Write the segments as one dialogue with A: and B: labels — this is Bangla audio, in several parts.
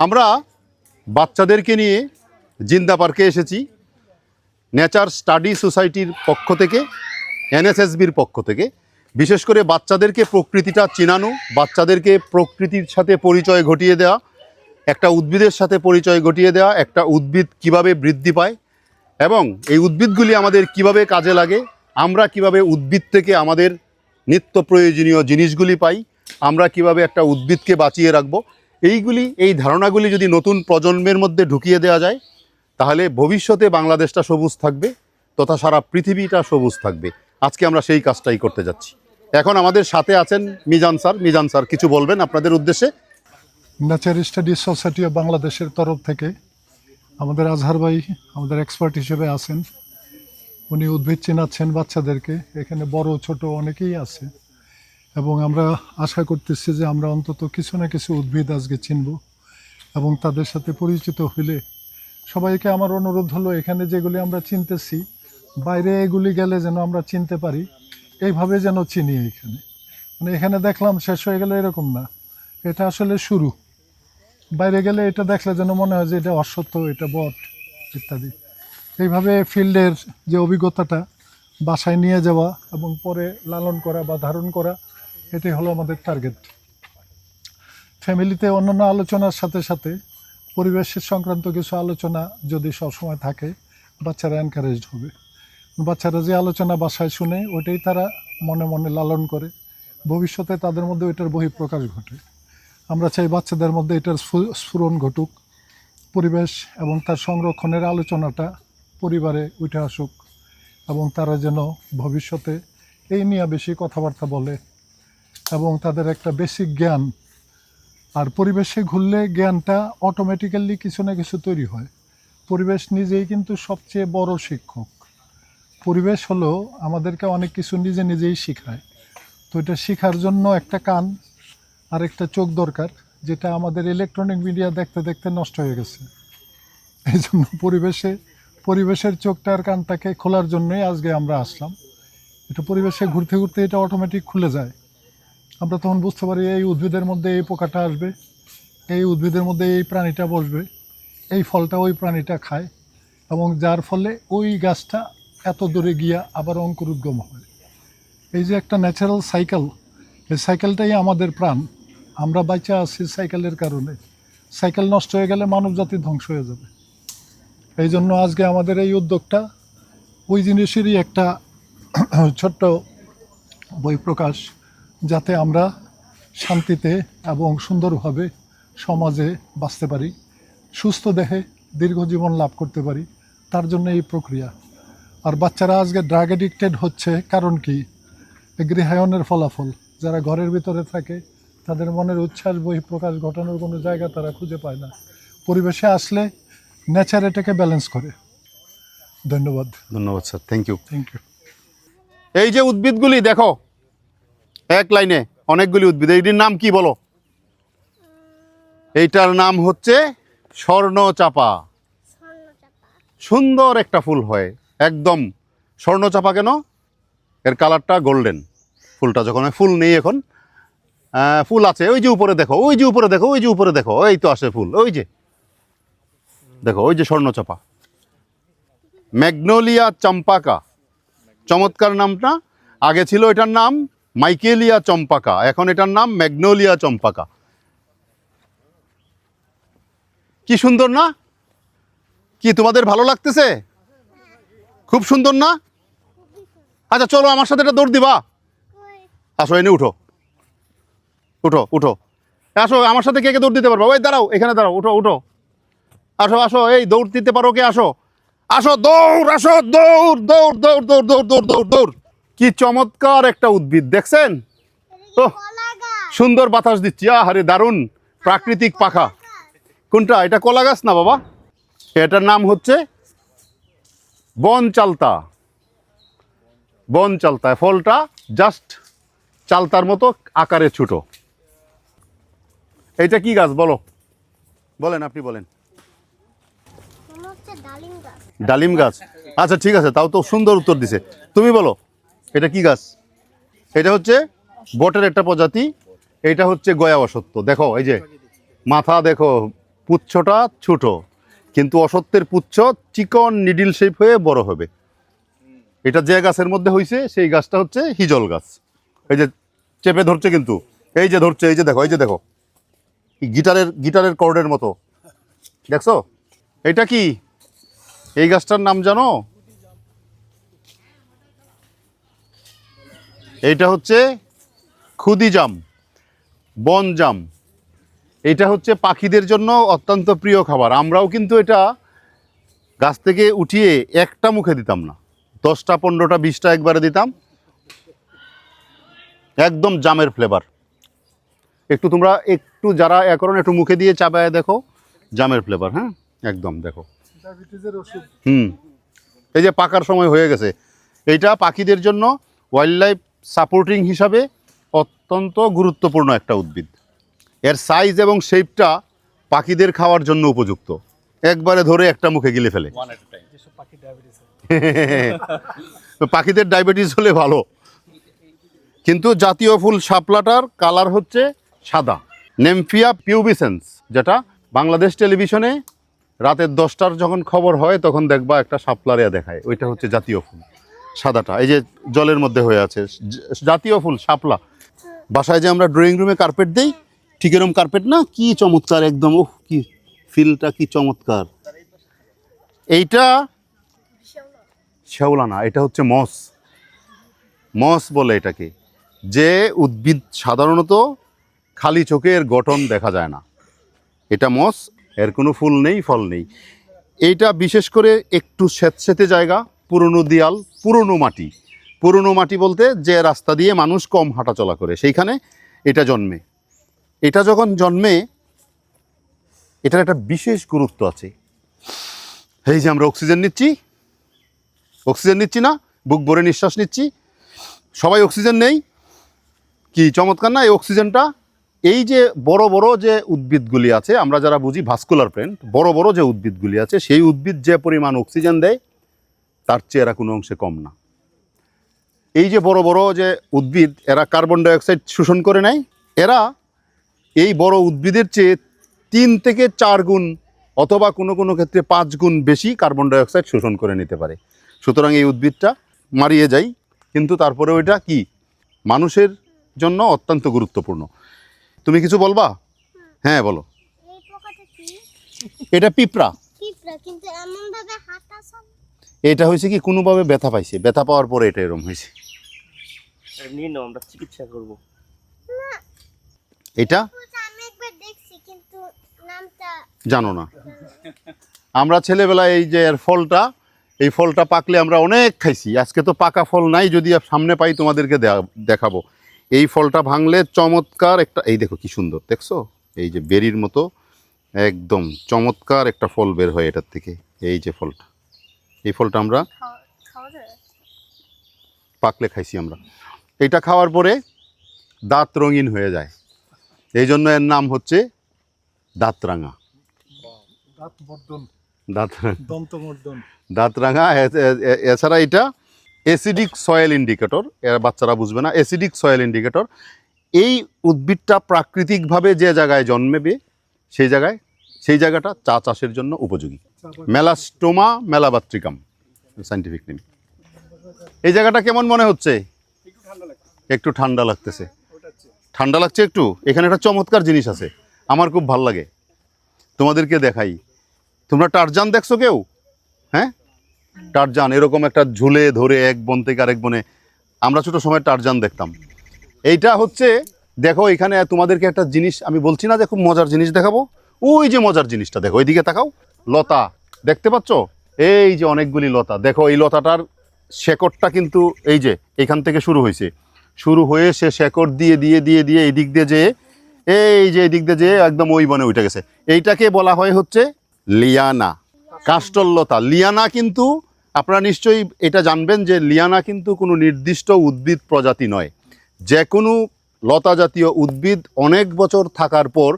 A: আমরা বাচ্চাদেরকে নিয়ে জিন্দা পার্কে এসেছি, নেচার স্টাডি সোসাইটির পক্ষ থেকে, এনএসএসবির পক্ষ থেকে। বিশেষ করে বাচ্চাদেরকে প্রকৃতিটা চেনানো, বাচ্চাদেরকে প্রকৃতির সাথে পরিচয় ঘটিয়ে দেওয়া, একটা উদ্ভিদের সাথে পরিচয় ঘটিয়ে দেওয়া, একটা উদ্ভিদ কীভাবে বৃদ্ধি পায় এবং এই উদ্ভিদগুলি আমাদের কীভাবে কাজে লাগে, আমরা কীভাবে উদ্ভিদ থেকে আমাদের নিত্য প্রয়োজনীয় জিনিসগুলি পাই, আমরা কীভাবে একটা উদ্ভিদকে বাঁচিয়ে রাখব এইগুলি, এই ধারণাগুলি যদি নতুন প্রজন্মের মধ্যে ঢুকিয়ে দেওয়া যায়, তাহলে ভবিষ্যতে বাংলাদেশটা সবুজ থাকবে, তথা সারা পৃথিবীটা সবুজ থাকবে। আজকে আমরা সেই কাজটাই করতে যাচ্ছি। এখন আমাদের সাথে আছেন মিজান স্যার। মিজান স্যার, কিছু বলবেন আপনাদের উদ্দেশ্যে?
B: নেচার স্টাডি সোসাইটি অফ বাংলাদেশের তরফ থেকে আমাদের আজহার ভাই, আমাদের এক্সপার্ট হিসেবে আছেন। উনি উদ্ভিদ চেনাচ্ছেন বাচ্চাদেরকে। এখানে বড়, ছোট অনেকেই আছে। এবং আমরা আশা করতেছি যে আমরা অন্তত কিছু না কিছু উদ্ভিদ আজকে চিনব এবং তাদের সাথে পরিচিত হইলে সবাইকে আমার অনুরোধ হলো, এখানে যেগুলি আমরা চিনতেছি, বাইরে এগুলি গেলে যেন আমরা চিনতে পারি, এইভাবে যেন চিনি এখানে। মানে এখানে দেখলাম শেষ হয়ে গেলে এরকম না, এটা আসলে শুরু। বাইরে গেলে এটা দেখলে যেন মনে হয় যে এটা অসত্য, এটা বট ইত্যাদি। এইভাবে ফিল্ডের যে অভিজ্ঞতাটা, বাসায় নিয়ে যাওয়া এবং পরে লালন করা বা ধারণ করা এটাই হলো আমাদের টার্গেট ফ্যামিলিতে অন্যান্য আলোচনার সাথে সাথে পরিবেশের সংক্রান্ত কিছু আলোচনা যদি সবসময় থাকে, বাচ্চারা এনকারেজড হবে। বাচ্চারা যে আলোচনা বাসায় শুনে ওটাই তারা মনে মনে লালন করে। ভবিষ্যতে তাদের মধ্যে ওইটার বহিঃপ্রকাশ ঘটে। আমরা চাই বাচ্চাদের মধ্যে এটার স্ফু- স্ফুরণ ঘটুক। পরিবেশ এবং তার সংরক্ষণের আলোচনাটা পরিবারে উঠে আসুক এবং তারা যেন ভবিষ্যতে এই নিয়ে বেশি কথাবার্তা বলে এবং তাদের একটা বেসিক জ্ঞান। আর পরিবেশে ঘুরলে জ্ঞানটা অটোমেটিক্যালি কিছু না কিছু তৈরি হয়। পরিবেশ নিজেই কিন্তু সবচেয়ে বড় শিক্ষক। পরিবেশ হলো আমাদেরকে অনেক কিছু নিজে নিজেই শেখায়। তো এটা শেখার জন্য একটা কান, আর একটা চোখ দরকার, যেটা আমাদের ইলেকট্রনিক মিডিয়া দেখতে দেখতে নষ্ট হয়ে গেছে। এই জন্য পরিবেশে, পরিবেশের চোখটা আর কানটাকে খোলার জন্যই আজকে আমরা আসলাম। এটা পরিবেশে ঘুরতে ঘুরতে এটা অটোমেটিক খুলে যায়। আমরা তখন বুঝতে পারি এই উদ্ভিদের মধ্যে এই পোকাটা আসবে, এই উদ্ভিদের মধ্যে এই প্রাণীটা বসবে, এই ফলটা ওই প্রাণীটা খায় এবং যার ফলে ওই গাছটা এত দূরে গিয়া আবার অঙ্কুরোদ্গম হয়। এই যে একটা ন্যাচারাল সাইকেল এই সাইকেলটাই আমাদের প্রাণ। আমরা বাঁচা আছি সাইকেলের কারণে। সাইকেল নষ্ট হয়ে গেলে মানব জাতি ধ্বংস হয়ে যাবে। এই জন্য আজকে আমাদের এই উদ্যোগটা ওই জিনিসেরই একটা ছোট্ট বই প্রকাশ। যাতে আমরা শান্তিতে এবং সুন্দরভাবে সমাজে বাঁচতে পারি সুস্থ দেহে দীর্ঘ জীবন লাভ করতে পারি তার জন্য এই প্রক্রিয়া। আর বাচ্চারা আজকে ড্রাগ এডিক্টেড হচ্ছে কারণ কি? গৃহায়নের ফলাফল। যারা ঘরের ভিতরে থাকে তাদের মনের উচ্ছ্বাস বহিঃপ্রকাশ ঘটানোর কোনো জায়গা তারা খুঁজে পায় না। পরিবেশে আসলে নেচার এটাকে ব্যালেন্স করে। ধন্যবাদ।
A: ধন্যবাদ sir thank you
B: thank you
A: এই যে উদ্ভিদগুলি দেখো এক লাইনে অনেকগুলি উদ্ভিদ। এইটির নাম কি বলো? এইটার নাম হচ্ছে স্বর্ণচাপা। সুন্দর একটা ফুল হয়। একদম স্বর্ণচাপা কেন? এর কালারটা গোল্ডেন। ফুলটা যখন ফুল নেই এখন। ফুল আছে। ওই যে উপরে দেখো, ওই যে উপরে দেখো, ওই যে উপরে দেখো। এই তো আসে ফুল। ওই যে দেখো, ওই যে স্বর্ণচাপা। ম্যাগনোলিয়া চম্পাকা। চমৎকার নামটা। আগে ছিল এটার নাম মাইকেলিয়া চম্পাকা। এখন এটার নাম ম্যাগনোলিয়া চম্পাকা। কি সুন্দর না? কি তোমাদের ভালো লাগতেছে? খুব সুন্দর না? আচ্ছা চলো আমার সাথে এটা দৌড় দিবা। আসো, এনে উঠো। উঠো উঠো। আসো, আমার সাথে কে কে দৌড় দিতে পারবা? ওই দাঁড়াও, এখানে দাঁড়াও, উঠো উঠো। আসো আসো, এই দৌড় দিতে পারো কে? আসো। আসো, দৌড় আসো, দৌড় দৌড় দৌড় দৌড় দৌড় দৌড় দৌড়। দৌড় কি চমৎকার একটা উদ্ভিদ দেখছেন? ওহ, সুন্দর বাতাস দিচ্ছি আহারে দারুণ প্রাকৃতিক পাখা। কোনটা? এটা কলা গাছ না বাবা? এটার নাম হচ্ছে বন চালতা। বন চালতা ফলটা জাস্ট চালতার মতো আকারে ছোট। এটা কি গাছ বলো? বলেন আপনি বলেন।
C: ডালিম গাছ।
A: আচ্ছা ঠিক আছে তাও তো সুন্দর উত্তর দিছে। তুমি বলো। এটা কি গাছ? এটা হচ্ছে বটের একটা প্রজাতি। এটা হচ্ছে গয়া অসত্য দেখো, এই যে মাথা দেখো, পুচ্ছটা ছোট, কিন্তু অসত্যের পুচ্ছ চিকন নিডিল শেপ হয়ে বড় হবে। এটা যে গাছের মধ্যে হয়েছে সেই গাছটা হচ্ছে হিজল গাছ। এই যে চেপে ধরছে কিন্তু। এই যে ধরছে, এই যে দেখো, এই যে দেখো। গিটারের গিটারের কর্ডের মতো। দেখছ? এটা কি? এই গাছটার নাম জানো? এইটা হচ্ছে খুদি জাম বন জাম। এটা হচ্ছে পাখিদের জন্য অত্যন্ত প্রিয় খাবার। আমরাও কিন্তু এটা গাছ থেকে উঠিয়ে একটা মুখে দিতাম না। দশটা পনেরোটা বিশটা একবারে দিতাম। একদম জামের ফ্লেভার একটু তোমরা একটু যারা এ করো না, একটু মুখে দিয়ে চাবায় দেখো জামের ফ্লেভার হ্যাঁ? একদম দেখো। হুম। এই যে পাকার সময় হয়ে গেছে। এইটা পাখিদের জন্য ওয়াইল্ড লাইফ সাপোর্টিং হিসাবে অত্যন্ত গুরুত্বপূর্ণ একটা উদ্ভিদ। এর সাইজ এবং শেপটা পাখিদের খাওয়ার জন্য উপযুক্ত। একবারে ধরে একটা মুখে গিলে ফেলে। পাখিদের ডায়াবেটিস হলে ভালো। কিন্তু জাতীয় ফুল শাপলাটার কালার হচ্ছে সাদা। নেমফিয়া পিউবিসেন্স যেটা বাংলাদেশ টেলিভিশনে রাতের দশটার যখন খবর হয় তখন দেখবা একটা শাপলারিয়া দেখায়। ওইটা হচ্ছে জাতীয় ফুল। সাদাটা, এই যে জলের মধ্যে হয়ে আছে, জাতীয় ফুল, শাপলা। বাসায় যে আমরা ড্রয়িং রুমে কার্পেট দেই, ঠিক এরকম কার্পেট না? কি চমৎকার একদম ওহ কি ফিলটা কি চমৎকার। এইটা শেওলা না এটা হচ্ছে মস। মস বলে এটাকে। যে উদ্ভিদ সাধারণত খালি চোখের গঠন দেখা যায় না। এটা মস, এর কোনো ফুল নেই, ফল নেই। এইটা বিশেষ করে একটু স্যাঁতস্যাঁতে জায়গা পুরনো দেয়াল, পুরনো মাটি। পুরনো মাটি বলতে যে রাস্তা দিয়ে মানুষ কম হাঁটাচলা করে, সেইখানে এটা জন্মে। এটা যখন জন্মে, এটার একটা বিশেষ গুরুত্ব আছে। এই যে আমরা অক্সিজেন নিচ্ছি। অক্সিজেন নিচ্ছি না, বুক ভরে নিঃশ্বাস নিচ্ছি। সবাই অক্সিজেন নেই। কি চমৎকার না? এই অক্সিজেনটা, এই যে বড় বড় যে উদ্ভিদগুলি আছে, আমরা যারা বুঝি ভাস্কুলার প্ল্যান্ট, বড় বড় যে উদ্ভিদগুলি আছে, সেই উদ্ভিদ যে পরিমাণ অক্সিজেন দেয় তার চেয়ে এরা কোনো অংশে কম না। এই যে বড় বড় যে উদ্ভিদ এরা কার্বন ডাইঅক্সাইড শোষণ করে নেয় এরা এই বড় উদ্ভিদের চেয়ে তিন থেকে চার গুণ অথবা কোনো কোনো ক্ষেত্রে পাঁচ গুণ বেশি কার্বন ডাইঅক্সাইড শোষণ করে নিতে পারে। সুতরাং এই উদ্ভিদটা মারিয়ে যায় কিন্তু তারপরে ওইটা কি? মানুষের জন্য অত্যন্ত গুরুত্বপূর্ণ। তুমি কিছু বলবা? হ্যাঁ। বলো।
C: পোকাটা কি?
A: এটা পিঁপড়া।
C: কিন্তু এমন ভাবে
A: এটা হয়েছে কি কোনোভাবে ব্যথা পাইছে। ব্যথা পাওয়ার পরে এটা এরকম হয়েছে।
D: নিয়ে নাও আমরা চিকিৎসা করব।
A: এটা? জানো না। আমরা ছেলেবেলায় এই যে এর ফলটা এই ফলটা পাকলে আমরা অনেক খাইছি। আজকে তো পাকা ফল নাই যদি সামনে পাই তোমাদেরকে দেখাবো। এই ফলটা ভাঙলে চমৎকার একটা এই দেখো কি সুন্দর দেখছ? এই যে বেরির মতো একদম চমৎকার একটা ফল বের হয় এটার থেকে এই যে ফলটা। এই ফলটা আমরা পাকলে খাইছি আমরা। এটা খাওয়ার পরে দাঁত রঙিন হয়ে যায়। এই জন্য এর নাম হচ্ছে দাঁতরাঙা। দাঁতরাঙা। এছাড়া এটা অ্যাসিডিক সয়েল ইন্ডিকেটর এর বাচ্চারা বুঝবে না অ্যাসিডিক সয়েল ইন্ডিকেটর এই উদ্ভিদটা প্রাকৃতিকভাবে যে জায়গায় জন্মেবে সেই জায়গায় সেই জায়গাটা চা চাষের জন্য উপযোগী। মেলাস্টোমা মেলাবাত্রিকাম সাইন্টিফিক নেম এই জায়গাটা কেমন মনে হচ্ছে? একটু ঠান্ডা লাগতেছে। ঠান্ডা লাগছে একটু? এখানে একটা চমৎকার জিনিস আছে, আমার খুব ভালো লাগে। তোমাদেরকে দেখাই। তোমরা টারজান দেখছ কেউ? হ্যাঁ? টারজান, এরকম একটা ঝুলে ধরে এক বন থেকে আরেক বনে। আমরা ছোটো সময় টারজান দেখতাম। এইটা হচ্ছে, দেখো এখানে তোমাদেরকে একটা জিনিস, আমি বলছি না যে খুব মজার জিনিস দেখাবো। ওই যে মজার জিনিসটা দেখো, ওইদিকে তাকাও। লতা, দেখতে পাচ্ছ? এই যে অনেকগুলি লতা। দেখো, এই লতাটার শেকড়টা কিন্তু এই যে, এখান থেকে শুরু হয়েছে। শুরু হয়ে সে শেকড় দিয়ে দিয়ে দিয়ে দিয়ে এই দিক দিয়ে যেয়ে, এই যে এই দিক দিয়ে যেয়ে একদম ওই বনে উঠে গেছে। এইটাকে বলা হয় হচ্ছে লিয়ানা কাষ্টললতা লিয়ানা কিন্তু, আপনারা নিশ্চয়ই এটা জানবেন যে লিয়ানা কিন্তু কোনো নির্দিষ্ট উদ্ভিদ প্রজাতি নয়। যে কোনো লতা জাতীয় উদ্ভিদ অনেক বছর থাকার পর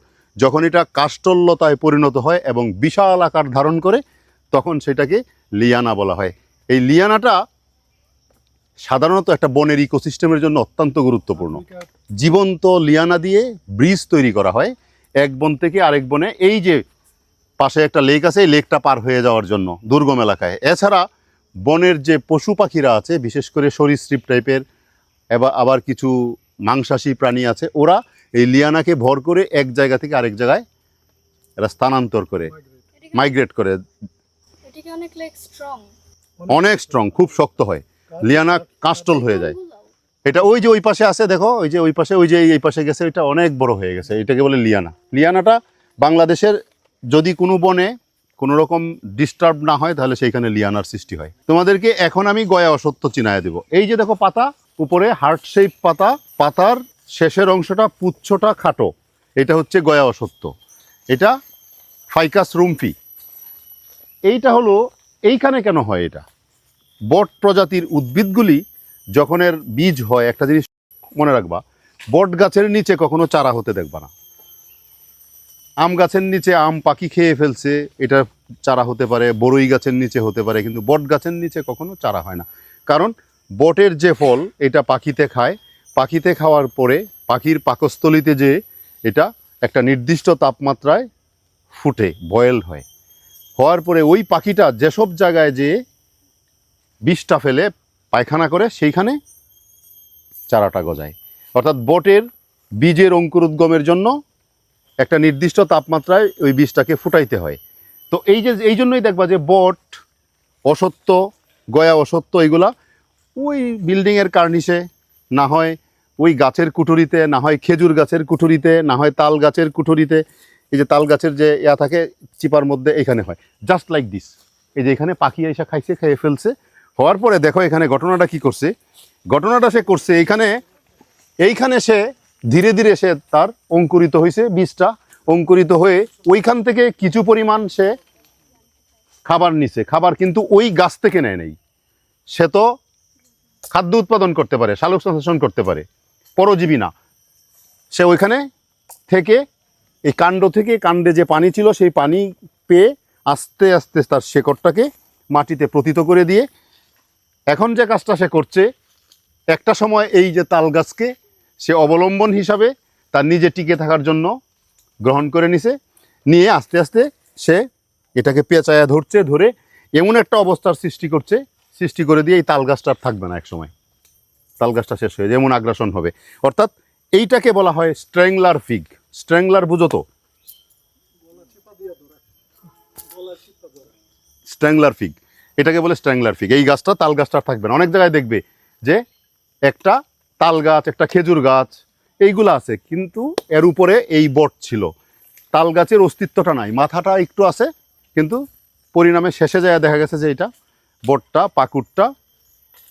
A: যখন এটা কাষ্টললতায় পরিণত হয় এবং বিশাল আকার ধারণ করে, তখন সেটাকে লিয়ানা বলা হয়। এই লিয়ানাটা সাধারণত একটা বনের ইকোসিস্টেমের জন্য অত্যন্ত গুরুত্বপূর্ণ। জীবন্ত লিয়ানা দিয়ে ব্রিজ তৈরি করা হয় এক বন থেকে আরেক বনে। এই যে পাশে একটা লেক আছে, এই লেকটা পার হয়ে যাওয়ার জন্য দুর্গম এলাকায়। এছাড়া বনের যে পশু পাখিরা আছে, বিশেষ করে সরীসৃপ টাইপের এবার আবার কিছু মাংসাশী প্রাণী আছে, ওরা এই লিয়ানাকে ভর করে এক জায়গা থেকে আরেক জায়গায় এরা স্থানান্তর করে মাইগ্রেট করে।
E: অনেক স্ট্রং
A: খুব শক্ত হয়। লিয়ানা কাস্টল হয়ে যায়। এটা ওই যে ওই পাশে আছে দেখো ওই যে ওই পাশে ওই যে এই পাশে গেছে ওইটা অনেক বড় হয়ে গেছে। এটাকে বলে লিয়ানা। লিয়ানাটা বাংলাদেশের যদি কোনো বনে কোনো রকম ডিস্টার্ব না হয় তাহলে সেইখানে লিয়ানার সৃষ্টি হয়। তোমাদেরকে এখন আমি গয়া অসত্য চিনায় দেব। এই যে দেখো পাতা উপরে হার্ট শেপ পাতা পাতার শেষের অংশটা পুচ্ছটা খাটো। এটা হচ্ছে গয়া অসত্য। এটা ফাইকাস রুমফি এইটা হলো, এইখানে কেন হয় এটা? বট প্রজাতির উদ্ভিদগুলি যখন এর বীজ হয়, একটা জিনিস মনে রাখবা, বট গাছের নিচে কখনো চারা হতে দেখবা না। আম গাছের নিচে আম পাখি খেয়ে ফেলছে, এটা চারা হতে পারে বড়ই গাছের নিচে হতে পারে, কিন্তু বট গাছের নিচে কখনো চারা হয় না। কারণ বটের যে ফল, এটা পাখিতে খায় পাখিতে খাওয়ার পরে পাখির পাকস্থলিতে যে এটা একটা নির্দিষ্ট তাপমাত্রায় ফুটে বয়েল হয়। হওয়ার পরে ওই পাখিটা যেসব জায়গায় যে বিষটা ফেলে, পায়খানা করে, সেইখানে চারাটা গজায়। অর্থাৎ বটের বীজের অঙ্কুরোদ্গমের জন্য একটা নির্দিষ্ট তাপমাত্রায় ওই বীজটাকে ফুটাইতে হয়। তো এই যে, এই জন্যই দেখবা যে বট, অসত্য, গয়া অসত্য এইগুলা ওই বিল্ডিংয়ের কার্নিশে না হয় ওই গাছের কুঠুরিতে, না হয় খেজুর গাছের কুঠুরিতে, না হয় তাল গাছের কুঠুরিতে, এই যে তাল গাছের যে ইয়া থাকে, চিপার মধ্যে এখানে হয়। জাস্ট লাইক দিস এই যে এখানে পাখি এসে খাইছে, খেয়ে ফেলছে। হওয়ার পরে দেখো এখানে ঘটনাটা কি করছে। ঘটনাটা সে করছে এইখানে এইখানে সে ধীরে ধীরে সে তার অঙ্কুরিত হয়েছে বীজটা। অঙ্কুরিত হয়ে ওইখান থেকে কিছু পরিমাণ সে খাবার নিছে। খাবার কিন্তু ওই গাছ থেকে নেয় নেই। সে তো খাদ্য উৎপাদন করতে পারে, শালক সংশ্লেষণ করতে পারে। পরজীবী না। সে ওইখানে থেকে, এই কাণ্ড থেকে, কাণ্ডে যে পানি ছিল, সেই পানি পেয়ে আস্তে আস্তে তার শেকড়টাকে মাটিতে প্রতীত করে দিয়ে, এখন যে কাজটা সে করছে, একটা সময় এই যে তাল গাছকে সে অবলম্বন হিসাবে তার নিজে টিকে থাকার জন্য গ্রহণ করে নিছে, নিয়ে আস্তে আস্তে সে এটাকে পেঁচায়া ধরছে, ধরে এমন একটা অবস্থার সৃষ্টি করছে, সৃষ্টি করে দিয়ে এই তাল গাছটা আর থাকবে না এক সময় তাল গাছটা শেষ হয়ে যেমন আগ্রাসন হবে। অর্থাৎ এইটাকে বলা হয় স্ট্র্যাংলার ফিগ। স্ট্র্যাংলার বুঝো তো? Strangler fig. এটাকে বলে স্ট্র্যাংলার ফিগ। এই গাছটা, তাল গাছটা থাকবে না। অনেক জায়গায় দেখবে যে একটা তাল গাছ, একটা খেজুর গাছ, এইগুলো আছে। কিন্তু এর উপরে এই বট ছিল। তাল গাছের অস্তিত্বটা নাই। মাথাটা একটু আছে, কিন্তু পরিণামে শেষে যায় দেখা গেছে যে এটা বটটা, পাকুড়টা,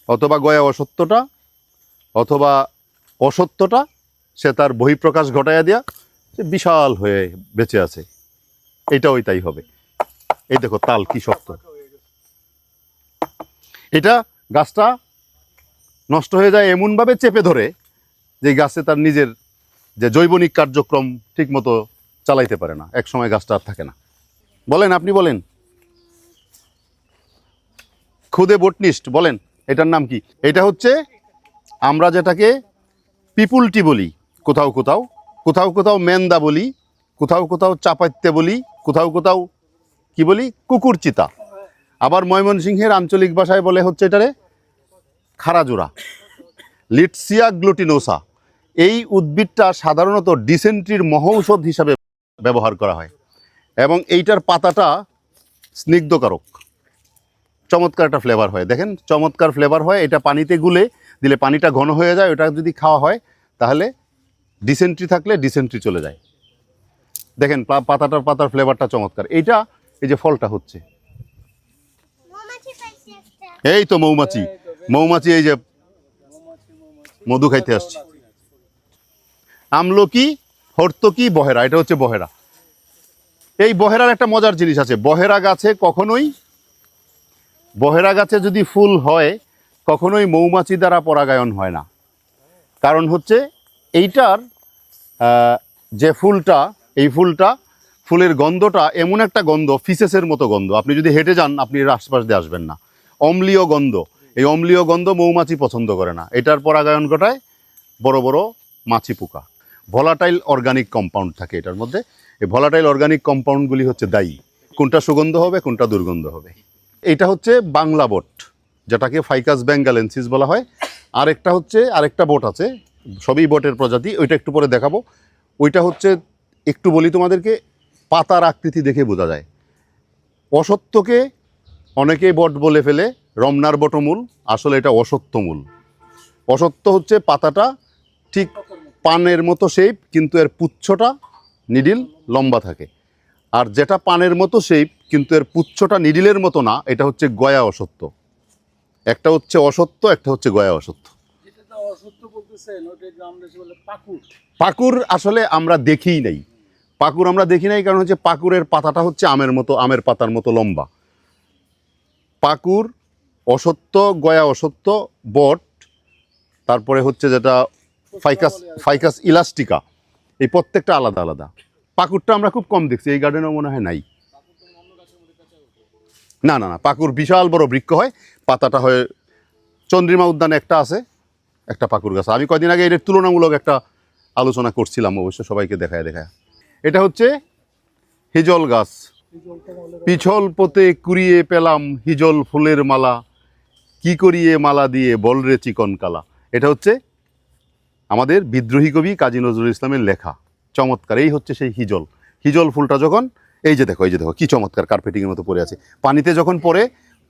A: অথবা গয়া অসত্যটা অথবা অসত্যটা সে তার বহিঃপ্রকাশ ঘটাইয়া দিয়া সে বিশাল হয়ে বেঁচে আছে। এটাও তাই হবে। এই দেখো তাল কি শক্ত। এটা গাছটা নষ্ট হয়ে যায় এমনভাবে চেপে ধরে যে গাছে তার নিজের যে জৈবনিক কার্যক্রম ঠিকমতো চালাইতে পারে না। এক সময় গাছটা আর থাকে না। বলেন, আপনি বলেন। খুদে বটনিস্ট, বলেন, এটার নাম কি? এটা হচ্ছে আমরা যেটাকে পিপুলটি বলি, কোথাও কোথাও কোথাও কোথাও মেন্দা বলি, কোথাও কোথাও চাপাইতে বলি, কোথাও কোথাও কি বলি, কুকুরচিতা। আবার ময়মনসিংহের আঞ্চলিক ভাষায় বলে হচ্ছে এটারে খারাজোড়া, লিটসিয়া গ্লুটিনোসা। এই উদ্ভিদটা সাধারণত ডিসেন্ট্রির মহৌষধ হিসাবে ব্যবহার করা হয় এবং এইটার পাতাটা স্নিগ্ধকারক। চমৎকার একটা ফ্লেভার হয়। দেখেন, চমৎকার ফ্লেভার হয়। এটা পানিতে গুলে দিলে পানিটা ঘন হয়ে যায় ওটা যদি খাওয়া হয় তাহলে ডিসেন্ট্রি থাকলে ডিসেন্ট্রি চলে যায়। দেখেন পা- পাতাটার পাতার ফ্লেভারটা চমৎকার। এইটা এই যে ফলটা হচ্ছে।
C: মৌমাছি পাইছি একটা।
A: এই তো মৌমাছি। মৌমাছি এই যে মধু খাইতে আসছে। আমলকি হর্তকি বহেরা এটা হচ্ছে বহেরা। এই বহেরার একটা মজার জিনিস আছে। বহেরা গাছে কখনোই বহেরা গাছে যদি ফুল হয় কখনোই মৌমাছি দ্বারা পরাগায়ন হয় না। কারণ হচ্ছে এইটার যে ফুলটা, এই ফুলটা, ফুলের গন্ধটা এমন একটা গন্ধ, ফিসেসের মতো গন্ধ। আপনি যদি হেঁটে যান, আপনি এর আশপাশ দিয়ে আসবেন না। অম্লীয় গন্ধ। এই অম্লীয় গন্ধ মৌমাছি পছন্দ করে না। এটার পরাগায়ন ঘটায় বড় বড় মাছি পোকা। ভলাটাইল অর্গানিক কম্পাউন্ড থাকে এটার মধ্যে। এই ভলাটাইল অর্গানিক কম্পাউন্ডগুলি হচ্ছে দায়ী। কোনটা সুগন্ধ হবে, কোনটা দুর্গন্ধ হবে। এটা হচ্ছে বাংলা বট। যেটাকে ফাইকাস ব্যাঙ্গালেন্সিস বলা হয়। আরেকটা হচ্ছে, আরেকটা বট আছে, সবই বটের প্রজাতি, ওইটা একটু পরে দেখাবো। ওইটা হচ্ছে, একটু বলি তোমাদেরকে, পাতার আকৃতি দেখে বোঝা যায়। অসত্যকে অনেকেই বট বলে ফেলে, রমনার বটমূল, আসলে এটা অসত্যমূল অসত্য হচ্ছে পাতাটা ঠিক পানের মতো শেপ কিন্তু এর পুচ্ছটা নিডিল লম্বা থাকে। আর যেটা পানের মতো শেপ কিন্তু এর পুচ্ছটা নিডিলের মতো না, এটা হচ্ছে গয়া অসত্য। একটা হচ্ছে অসত্য একটা হচ্ছে গয়া অসত্য। পাকুর আসলে আমরা দেখিই নাই। পাকুর আমরা দেখি নাই কারণ হচ্ছে পাকুরের পাতাটা হচ্ছে আমের মতো আমের পাতার মতো লম্বা। পাকুর অসত্য গয়া অসত্য বট তারপরে হচ্ছে যেটা ফাইকাস ফাইকাস ইলাস্টিকা এই প্রত্যেকটা আলাদা আলাদা। পাকুরটা আমরা খুব কম দেখছি এই গার্ডেনেও মনে হয় নাই। না না না পাকুর বিশাল বড় বৃক্ষ হয় পাতাটা হয় চন্দ্রিমা উদ্যানে একটা আছে, একটা পাকুর গাছ। আমি কয়দিন আগে এর তুলনামূলক একটা আলোচনা করছিলাম অবশ্য, সবাইকে দেখায় দেখায়। এটা হচ্ছে হিজল গাছ। পিছল পথে কুড়িয়ে পেলাম হিজল ফুলের মালা। কি করিয়ে মালা দিয়ে বলরে চিকন কালা। এটা হচ্ছে আমাদের বিদ্রোহী কবি কাজী নজরুল ইসলামের লেখা। চমৎকার, এই হচ্ছে সেই হিজল। হিজল ফুলটা যখন, এই যে দেখো, এই যে দেখো, কি চমৎকার কার্পেটিংয়ের মতো পড়ে আছে। পানিতে যখন পড়ে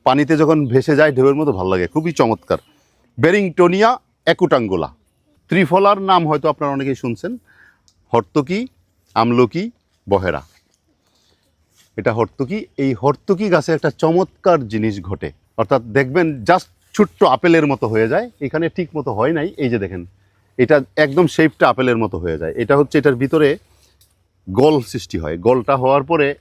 A: পানিতে যখন ভেসে যায়, ঢেউয়ের মতো ভালো লাগে। খুবই চমৎকার। বেরিংটোনিয়া অ্যাকুটাঙ্গোলা ত্রিফলার নাম হয়তো আপনারা অনেকেই শুনছেন। হর্তকি, আমলকি, বহেরা। এটা হর্তকি। এই হর্তকি গাছে একটা চমৎকার জিনিস ঘটে। অর্থাৎ দেখবেন, জাস্ট ছোট্ট আপেলের মতো হয়ে যায়। এখানে ঠিক মতো হয় নাই। এই যে দেখেন, এটা একদম শেপটা আপেলের মতো হয়ে যায়। এটা হচ্ছে, এটার ভিতরে গল সৃষ্টি হয়। গলটা হওয়ার পরে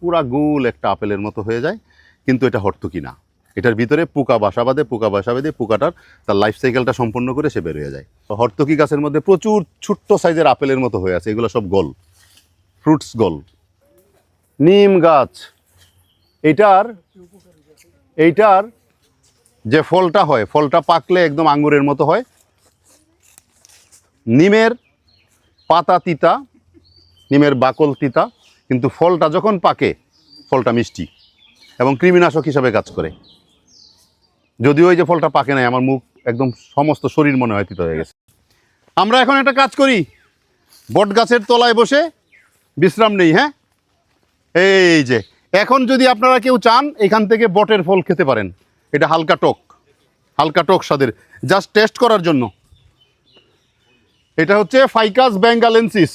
A: পুরা গোল একটা আপেলের মতো হয়ে যায়। কিন্তু এটা হর্তকি না এটার ভিতরে পোকা বাসা বাঁধে, পোকা বাসা বেঁধে পোকাটার তার লাইফ সাইকেলটা সম্পূর্ণ করে সে বের হয়ে যায়। হর্তকি গাছের মধ্যে প্রচুর ছোট্ট সাইজের আপেলের মতো হয়ে আছে, এগুলো সব গল। ফ্রুটস গল। নিম গাছ। এটার, এইটার যে ফলটা হয়, ফলটা পাকলে একদম আঙ্গুরের মতো হয়। নিমের পাতা তিতা, নিমের বাকল তিতা, কিন্তু ফলটা যখন পাকে, ফলটা মিষ্টি। এবং কৃমিনাশক হিসাবে কাজ করে। যদিও ওই যে ফলটা পাকে নাই, আমার মুখ একদম সমস্ত শরীর মনে হয় তিতা হয়ে গেছে। আমরা এখন একটা কাজ করি। বট গাছের তলায় বসে বিশ্রাম নেই হ্যাঁ? এই যে, এখন যদি আপনারা কেউ চান, এখান থেকে বটের ফল খেতে পারেন। এটা হালকা টক হালকা টক স্বাদের, জাস্ট টেস্ট করার জন্য। এটা হচ্ছে ফাইকাস ব্যাঙ্গালেন্সিস।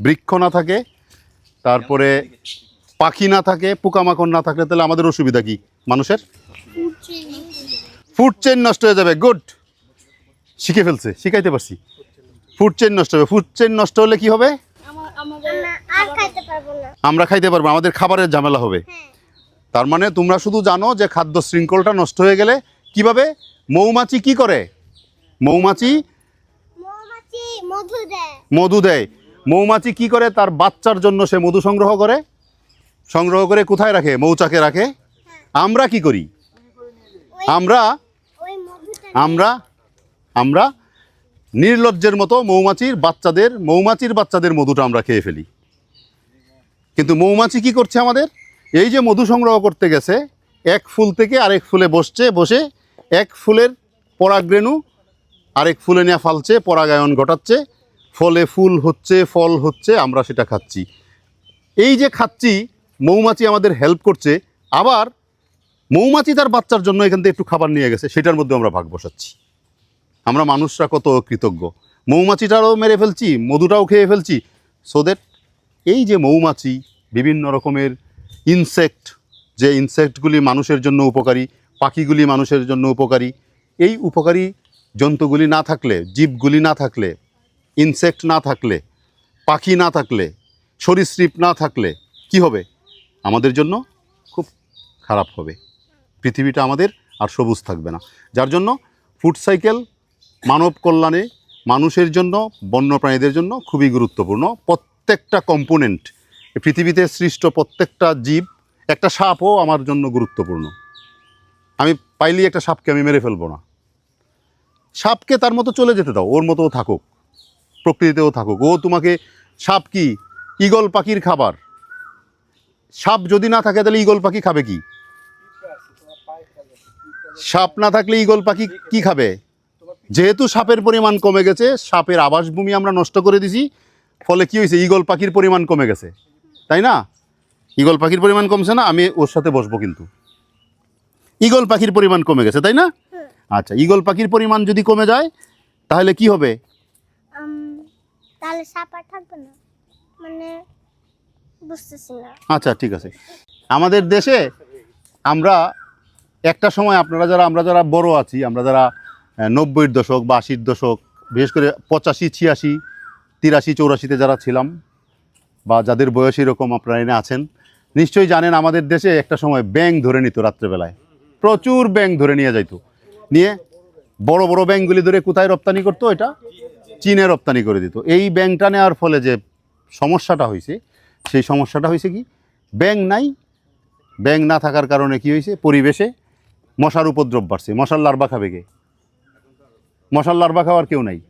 A: বৃক্ষ না থাকে, তারপরে পাখি না থাকে পোকামাকড় না থাকলে তাহলে আমাদের অসুবিধা কি? মানুষের? ফুড চেইন নষ্ট হয়ে যাবে। গুড শিখে ফেলছে শিখাইতে পারছি। ফুড চেইন নষ্ট হবে ফুড চেইন নষ্ট হলে কি হবে?
E: আমরা
C: খাইতে পারব না।
A: আমরা খাইতে পারব না, আমাদের খাবারের ঝামেলা হবে।
C: হ্যাঁ।
A: তার মানে তোমরা শুধু জানো যে খাদ্য শৃঙ্খলটা নষ্ট হয়ে গেলে কীভাবে? মৌমাছি কি করে? মৌমাছি?
C: মৌমাছি মধু দেয়।
A: মধু দেয়। মৌমাছি কি করে? তার বাচ্চার জন্য সে মধু সংগ্রহ করে। সংগ্রহ করে কোথায় রাখে? মৌচাকে রাখে? আমরা কি করি? আমরা আমরা আমরা নির্লজ্জের মতো মৌমাছির বাচ্চাদের মৌমাছির বাচ্চাদের মধুটা আমরা খেয়ে ফেলি। কিন্তু মৌমাছি কি করছে আমাদের? এই যে মধু সংগ্রহ করতে গেছে এক ফুল থেকে আরেক ফুলে বসছে বসে এক ফুলের পরাগরেণু আরেক ফুলে নিয়ে ফালছে পরাগায়ন ঘটাচ্ছে ফলে ফুল হচ্ছে ফল হচ্ছে আমরা সেটা খাচ্ছি। এই যে খাচ্ছি মৌমাছি আমাদের হেল্প করছে। আবার মৌমাছি তার বাচ্চার জন্য এখান থেকে একটু খাবার নিয়ে গেছে, সেটার মধ্যে আমরা ভাগ বসাচ্ছি। আমরা মানুষরা কত কৃতজ্ঞ। মৌমাছিটারও মেরে ফেলছি, মধুটাও খেয়ে ফেলছি। সো দ্যাট এই যে মৌমাছি, বিভিন্ন রকমের ইনসেক্ট যে ইনসেক্টগুলি মানুষের জন্য উপকারী, পাখিগুলি মানুষের জন্য উপকারী, এই উপকারী জন্তুগুলি না থাকলে, জীবগুলি না থাকলে ইনসেক্ট না থাকলে, পাখি না থাকলে, সরীসৃপ না থাকলে, কি হবে? আমাদের জন্য খুব খারাপ হবে। পৃথিবীটা আমাদের আর সবুজ থাকবে না। যার জন্য ফুড সাইকেল মানব কল্যাণে মানুষের জন্য, বন্যপ্রাণীদের জন্য খুবই গুরুত্বপূর্ণ। প্রত্যেকটা কম্পোনেন্ট পৃথিবীতে সৃষ্ট প্রত্যেকটা জীব, একটা সাপও আমার জন্য গুরুত্বপূর্ণ। আমি পাইলেই একটা সাপকে আমি মেরে ফেলব না। সাপকে তার মতো চলে যেতে দাও, ওর মতো থাকুক, প্রকৃতিতেও থাকুক। ও তোমাকে সাপ কি? ঈগল পাখির খাবার। সাপ যদি না থাকে তাহলে ঈগল পাখি খাবে কি? সাপ না থাকলে ঈগল পাখি কি খাবে? যেহেতু সাপের পরিমাণ কমে গেছে, সাপের আবাসভূমি আমরা নষ্ট করে দিছি, ফলে কি হয়েছে? ঈগল পাখির পরিমাণ কমে গেছে। তাই না? ঈগল পাখির পরিমাণ কমছে না, আমি ওর সাথে বসবো কিন্তু। ঈগল পাখির পরিমাণ কমে গেছে, তাই না? আচ্ছা ঈগল পাখির পরিমাণ যদি কমে যায়, তাহলে কি হবে?
C: তাহলে সাপ আর থাকবে না। মানে
A: আচ্ছা ঠিক আছে। আমাদের দেশে আমরা একটা সময় আপনারা যারা, আমরা যারা বড় আছি, আমরা যারা নব্বইয়ের দশক বা আশির দশক, বিশেষ করে পঁচাশি, ছিয়াশি, তিরাশি, চৌরাশিতে যারা ছিলাম বা যাদের বয়স এরকম আপনারা এনে আছেন, নিশ্চয়ই জানেন আমাদের দেশে একটা সময় ব্যাং ধরে নিত রাত্রেবেলায়। প্রচুর ব্যাং ধরে নিয়ে যাইতো। নিয়ে বড় বড় ব্যাংকগুলি ধরে কোথায় রপ্তানি করতো এটা? চীনে রপ্তানি করে দিত। এই ব্যাংকটা নেওয়ার ফলে যে সমস্যাটা হয়েছে সেই সমস্যাটা হয়েছে কি? ব্যাং নাই। ব্যাং না থাকার কারণে কি হয়েছে? পরিবেশে মশার উপদ্রব বাড়ছে। মশার লার্বা খাবে কে? মশার লার্বা খাওয়ার কেউ নাই।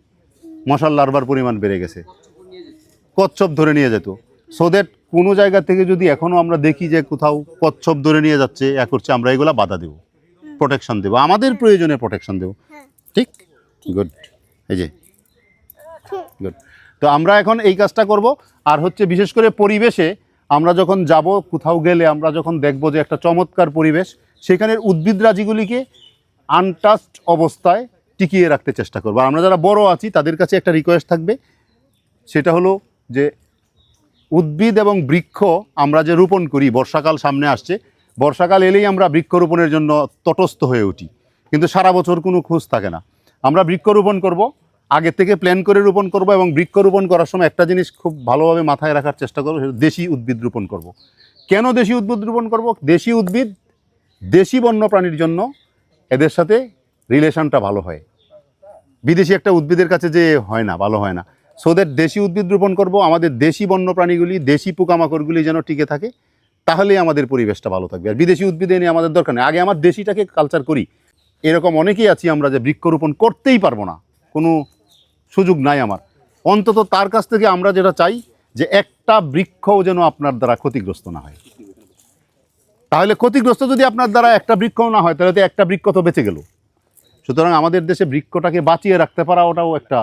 A: মশার লার্বার পরিমাণ বেড়ে গেছে। কচ্ছপ ধরে নিয়ে যেত। সো দ্যাট কোনো জায়গা থেকে যদি এখনও আমরা দেখি যে কোথাও কচ্ছপ ধরে নিয়ে যাচ্ছে এ করছে আমরা এগুলা বাধা দেবো। প্রোটেকশন দেবো। আমাদের প্রয়োজনে প্রোটেকশন দেবো।
C: হ্যাঁ।
A: ঠিক? গুড এই যে। গুড তো আমরা এখন এই কাজটা করব। আর হচ্ছে বিশেষ করে পরিবেশে আমরা যখন যাব কোথাও গেলে আমরা যখন দেখব যে একটা চমৎকার পরিবেশ, সেখানের উদ্ভিদরাজিগুলিকে আনটাস্ট অবস্থায় টিকিয়ে রাখতে চেষ্টা করব। আর আমরা যারা বড় আছি, তাদের কাছে একটা রিকোয়েস্ট থাকবে। সেটা হলো যে উদ্ভিদ এবং বৃক্ষ আমরা যে রোপণ করি, বর্ষাকাল সামনে আসছে। বর্ষাকাল এলেই আমরা বৃক্ষরোপণের জন্য তটস্থ হয়ে উঠি। কিন্তু সারা বছর কোনো খোঁজ থাকে না। আমরা বৃক্ষরোপণ করব আগে থেকে প্ল্যান করে রোপণ করব এবং বৃক্ষরোপণ করার সময় একটা জিনিস খুব ভালোভাবে মাথায় রাখার চেষ্টা করব দেশি উদ্ভিদ রোপণ করব। কেন দেশি উদ্ভিদ রোপণ করব? দেশি উদ্ভিদ দেশি বন্যপ্রাণীর জন্য এদের সাথে রিলেশনটা ভালো হয়। বিদেশি একটা উদ্ভিদের কাছে যে হয় না, ভালো হয় না। সো দ্যাট দেশি উদ্ভিদ রোপণ করব, আমাদের দেশি বন্যপ্রাণীগুলি, দেশি পোকামাকড়গুলি যেন টিকে থাকে, তাহলেই আমাদের পরিবেশটা ভালো থাকবে। আর বিদেশি উদ্ভিদ এনে আমাদের দরকার নেই। আগে আমার দেশিটাকে কালচার করি। এরকম অনেকেই আছি আমরা যে বৃক্ষরোপণ করতেই পারব না। কোনো সুযোগ নাই আমার। অন্তত তার কাছ থেকে আমরা যেটা চাই যে একটা বৃক্ষও যেন আপনার দ্বারা ক্ষতিগ্রস্ত না হয়। তাহলে ক্ষতিগ্রস্ত যদি আপনার দ্বারা একটা বৃক্ষও না হয়, তাহলে তো একটা বৃক্ষ তো বেঁচে গেল। সুতরাং আমাদের দেশে বৃক্ষটাকে বাঁচিয়ে রাখতে পারা ওটাও একটা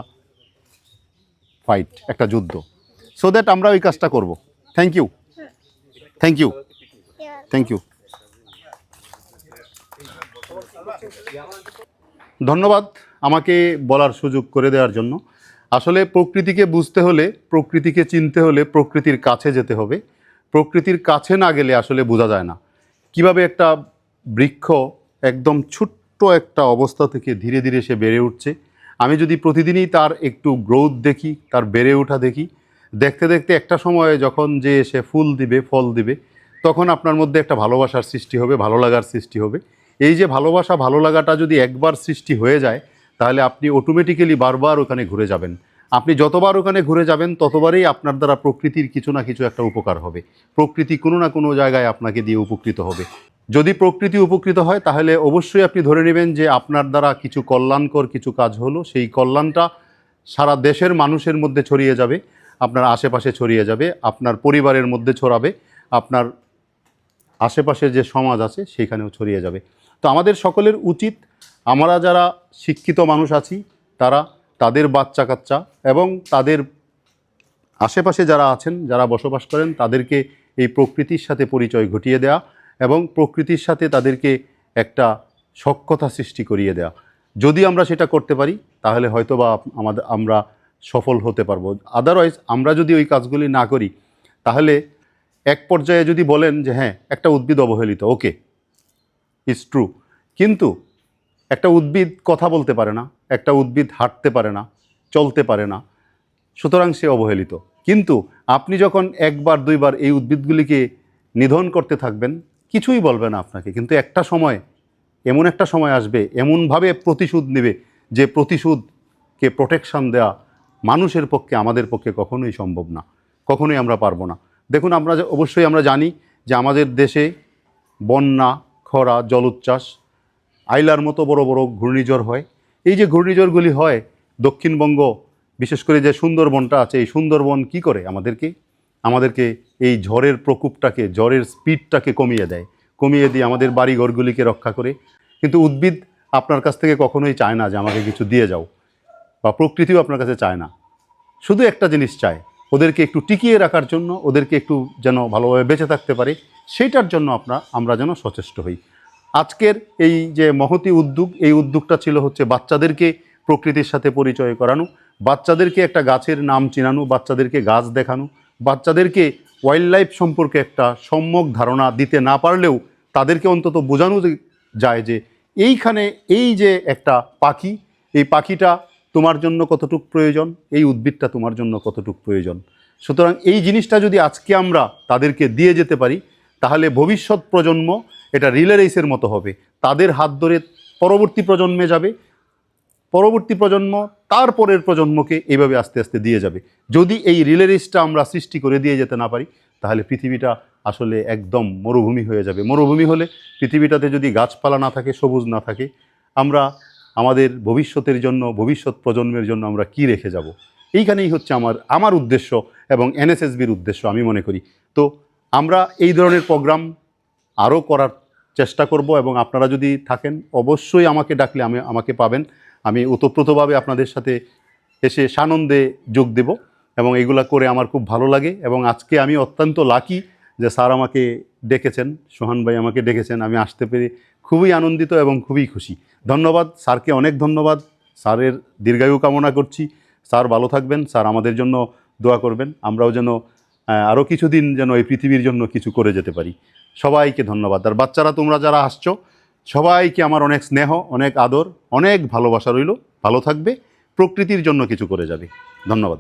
A: ফাইট একটা যুদ্ধ। সো দ্যাট আমরা ওই কাজটা করব। Thank you thank you thank you ধন্যবাদ। আমাকে বলার সুযোগ করে দেওয়ার জন্য। আসলে প্রকৃতিকে বুঝতে হলে, প্রকৃতিকে চিনতে হলে প্রকৃতির কাছে যেতে হবে। প্রকৃতির কাছে না গেলে আসলে বোঝা যায় না। কীভাবে একটা বৃক্ষ একদম ছোট্ট একটা অবস্থা থেকে ধীরে ধীরে সে বেড়ে উঠছে, আমি যদি প্রতিদিনই তার একটু গ্রোথ দেখি, তার বেড়ে ওঠা দেখি, দেখতে দেখতে একটা সময়ে যখন যে সে ফুল দিবে, ফল দিবে, তখন আপনার মধ্যে একটা ভালোবাসার সৃষ্টি হবে, ভালো লাগার সৃষ্টি হবে। এই যে ভালোবাসা, ভালো লাগাটা যদি একবার সৃষ্টি হয়ে যায় তাহলে আপনি অটোমেটিক্যালি বারবার ওখানে ঘুরে যাবেন। আপনি যতবার ওখানে ঘুরে যাবেন, ততবারই আপনার দ্বারা প্রকৃতির কিছু না কিছু একটা উপকার হবে। প্রকৃতি কোনো না কোনো জায়গায় আপনাকে দিয়ে উপকৃত হবে। যদি প্রকৃতি উপকৃত হয়, তাহলে অবশ্যই আপনি ধরে নেবেন যে আপনার দ্বারা কিছু কল্যাণকর কিছু কাজ হলো। সেই কল্যাণটা সারা দেশের মানুষের মধ্যে ছড়িয়ে যাবে, আপনার আশেপাশে ছড়িয়ে যাবে, আপনার পরিবারের মধ্যে ছড়াবে, আপনার আশেপাশের যে সমাজ আছে, সেখানেও ছড়িয়ে যাবে। তো আমাদের সকলের উচিত আমরা যারা শিক্ষিত মানুষ আছি, তারা তাদের বাচ্চা কাচ্চা এবং তাদের আশেপাশে যারা আছেন, যারা বসবাস করেন, তাদেরকে এই প্রকৃতির সাথে পরিচয় ঘটিয়ে দেওয়া এবং প্রকৃতির সাথে তাদেরকে একটা সক্ষতা সৃষ্টি করিয়ে দেওয়া যদি আমরা সেটা করতে পারি, তাহলে হয়তো বা আমাদের আমরা সফল হতে পারব। আদারওয়াইজ আমরা যদি ওই কাজগুলি না করি, তাহলে এক পর্যায়ে যদি বলেন যে হ্যাঁ একটা উদ্ভিদ অবহেলিত, ওকে ইটস ট্রু কিন্তু একটা উদ্ভিদ কথা বলতে পারে না, একটা উদ্ভিদ হাঁটতে পারে না, চলতে পারে না, সুতরাং সে অবহেলিত। কিন্তু আপনি যখন একবার, দুইবার এই উদ্ভিদগুলিকে নিধন করতে থাকবেন, কিছুই বলবে না আপনাকে। কিন্তু একটা সময়, এমন একটা সময় আসবে, এমনভাবে প্রতিশোধ নেবে যে প্রতিশোধকে প্রোটেকশান দেওয়া মানুষের পক্ষে, আমাদের পক্ষে কখনোই সম্ভব না, কখনোই আমরা পারব না। দেখুন, আমরা অবশ্যই আমরা জানি যে আমাদের দেশে বন্যা, খরা, জলোচ্ছ্বাস আইলার মতো বড় বড় ঘূর্ণিঝড় হয়। এই যে ঘূর্ণিঝড়গুলি হয় দক্ষিণবঙ্গ, বিশেষ করে যে সুন্দরবনটা আছে, এই সুন্দরবন কি করে আমাদেরকে? আমাদেরকে এই ঝড়ের প্রকোপটাকে, ঝড়ের স্পিডটাকে কমিয়ে দেয়। কমিয়ে দিয়ে আমাদের বাড়ি ঘরগুলিকে রক্ষা করে। কিন্তু উদ্ভিদ আপনার কাছ থেকে কখনোই চায় না যে আমাকে কিছু দিয়ে যাও, বা প্রকৃতিও আপনার কাছে চায় না। শুধু একটা জিনিস চায়, ওদেরকে একটু টিকিয়ে রাখার জন্য, ওদেরকে একটু যেন ভালোভাবে বেঁচে থাকতে পারে সেইটার জন্য আপনার, আমরা যেন সচেষ্ট হই। আজকের এই যে মহতি উদ্যোগ, এই উদ্যোগটা ছিল হচ্ছে বাচ্চাদেরকে প্রকৃতির সাথে পরিচয় করানো, বাচ্চাদেরকে একটা গাছের নাম চিনানো, বাচ্চাদেরকে গাছ দেখানো, বাচ্চাদেরকে ওয়াইল্ড লাইফ সম্পর্কে একটা সম্যক ধারণা দিতে না পারলেও তাদেরকে অন্তত বোঝানো যায় যে এইখানে এই যে একটা পাখি, এই পাখিটা তোমার জন্য কতটুক প্রয়োজন, এই উদ্ভিদটা তোমার জন্য কতটুক প্রয়োজন। সুতরাং এই জিনিসটা যদি আজকে আমরা তাদেরকে দিয়ে যেতে পারি, তাহলে ভবিষ্যৎ প্রজন্ম এটা রিলে রেসের মতো হবে। তাদের হাত ধরে পরবর্তী প্রজন্মে যাবে। পরবর্তী প্রজন্ম তারপরের প্রজন্মকে এইভাবে আস্তে আস্তে দিয়ে যাবে। যদি এই রিলে রেসটা আমরা সৃষ্টি করে দিয়ে যেতে না পারি, তাহলে পৃথিবীটা আসলে একদম মরুভূমি হয়ে যাবে। মরুভূমি হলে পৃথিবীটাতে যদি গাছপালা না থাকে, সবুজ না থাকে, আমরা আমাদের ভবিষ্যতের জন্য, ভবিষ্যৎ প্রজন্মের জন্য আমরা কি রেখে যাব? এইখানেই হচ্ছে আমার আমার উদ্দেশ্য এবং এনএসএসবির উদ্দেশ্য আমি মনে করি। তো আমরা এই ধরনের প্রোগ্রাম আরও করার চেষ্টা করব এবং আপনারা যদি থাকেন, অবশ্যই আমাকে ডাকলে আমি, আমাকে পাবেন। আমি ওতপ্রোতভাবে আপনাদের সাথে এসে সানন্দে যোগ দেব এবং এগুলা করে আমার খুব ভালো লাগে এবং আজকে আমি অত্যন্ত লাকি যে স্যার আমাকে ডেকেছেন, সোহান ভাই আমাকে ডেকেছেন। আমি আসতে পেরে খুবই আনন্দিত এবং খুবই খুশি। ধন্যবাদ, স্যারকে অনেক ধন্যবাদ। স্যারের দীর্ঘায়ু কামনা করছি। স্যার ভালো থাকবেন, স্যার আমাদের জন্য দোয়া করবেন। আমরাও যেন আরও কিছুদিন যেন এই পৃথিবীর জন্য কিছু করে যেতে পারি। সবাইকে ধন্যবাদ। আর বাচ্চারা, তোমরা যারা আসছো, সবাইকে আমার অনেক স্নেহ, অনেক আদর, অনেক ভালোবাসা রইল। ভালো থাকবে। প্রকৃতির জন্য কিছু করে যাবে। ধন্যবাদ।